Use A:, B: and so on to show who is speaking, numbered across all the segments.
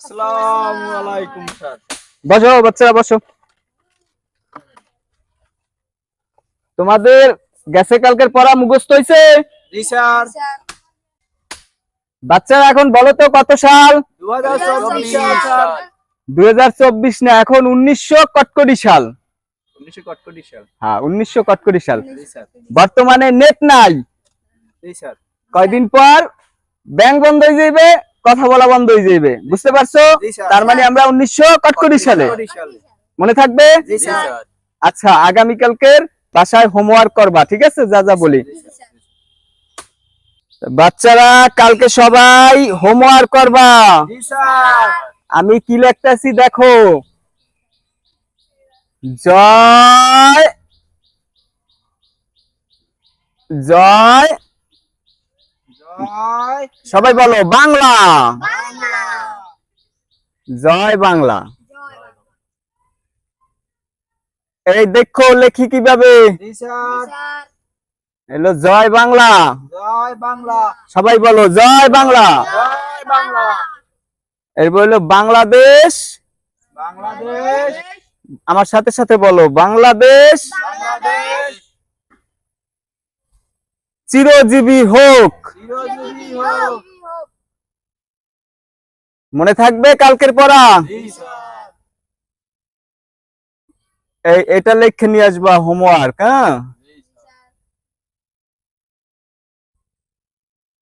A: আসসালামু আলাইকুম স্যার।
B: বসো বাচ্চারা বসো। তোমাদের গেছে কালকের পড়া মুখস্থ হয়েছে
A: জি স্যার।
B: বাচ্চারা এখন বলো তো কত সাল?
A: দু হাজার চব্বিশ সাল স্যার
B: দুই না এখন উনিশশো কটকটি সাল।
A: কটকটি সাল।
B: হ্যাঁ উনিশশো কটকটি সাল। বর্তমানে নেট নাই।
A: জি স্যার।
B: কয়দিন পর ব্যাংক বন্ধ হয়ে যাইবে? কথা বলা বন্ধ হয়ে যাবে বুঝতে পারছ? তার মানে আমরা উনিশশো কটকটি সালে। মনে থাকবে?
A: জি স্যার।
B: আচ্ছা আগামীকালকের বাসায় হোমওয়ার্ক করবা ঠিক আছে? যা যা বলি। বাচ্চারা কালকে সবাই হোমওয়ার্ক করবা। আমি কি লিখতেছি দেখো। জয় জয় সবাই বলো বাংলা। জয় বাংলা। এই দেখো লেখি কীভাবে? এলো জয় বাংলা।
A: জয় বাংলা।
B: সবাই বলো জয় বাংলা।
A: জয় বাংলা।
B: এরপর হলো বাংলাদেশ।
A: বাংলাদেশ।
B: আমার সাথে সাথে বলো বাংলাদেশ।
A: বাংলাদেশ।
B: চিরজীবী হোক। মনে থাকবে কালকের পড়া? এই এটা লিখে নিয়ে আসবা হোমওয়ার্ক হ্যাঁ?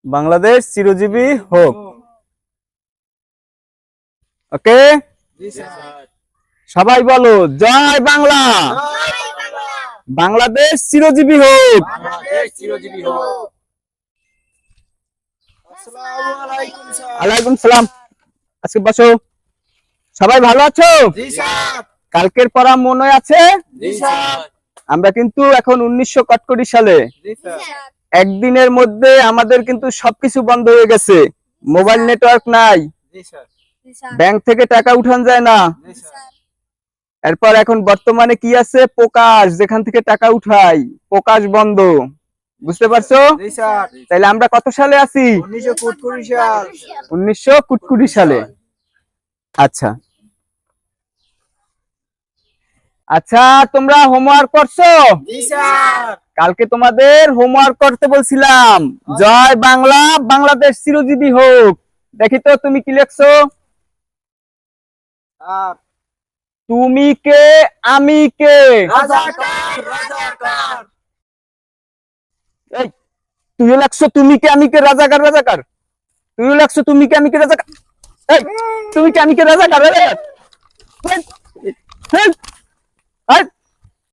B: বাংলাদেশ চিরজীবী হোক। ওকে সবাই বলো জয় বাংলা!
A: জয় বাংলা!
B: বাংলাদেশ চিরজীবী হোক।
A: বাংলাদেশ চিরজীবী হোক। আসসালামু আলাইকুম
B: সালাম। আজকে বসো। সবাই ভালো আছো? কালকের পড়া মনে আছে? আমরা কিন্তু এখন উনিশশো কটকটি সালে। একদিনের মধ্যে আমাদের কিন্তু সবকিছু বন্ধ হয়ে গেছে। মোবাইল নেটওয়ার্ক নাই।
A: জি
B: ব্যাংক থেকে টাকা উঠান যায় না।
A: জি স্যার।
B: এরপর এখন বর্তমানে কি আছে? প্রকাশ যেখান থেকে টাকা উঠাই। প্রকাশ বন্ধ। বুঝতে পারছ? তাইলে আমরা কত সালে আছি?
A: উনিশশো
B: কুটকুটি সালে। আচ্ছা। আচ্ছা তোমরা হোমওয়ার্ক করছ? কালকে তোমাদের হোমওয়ার্ক করতে বলছিলাম। জয় বাংলা বাংলাদেশ চিরজীবী হোক। দেখি তো তুমি কি লিখছো?
A: আর
B: তুমি কে আমি কে তুই লাগছো তুমি কে আমি কে রাজাকার রাজাকার তুই লাগছো তুমি কে আমি কে রাজাকার তুমি কে আমি কে রাজাকার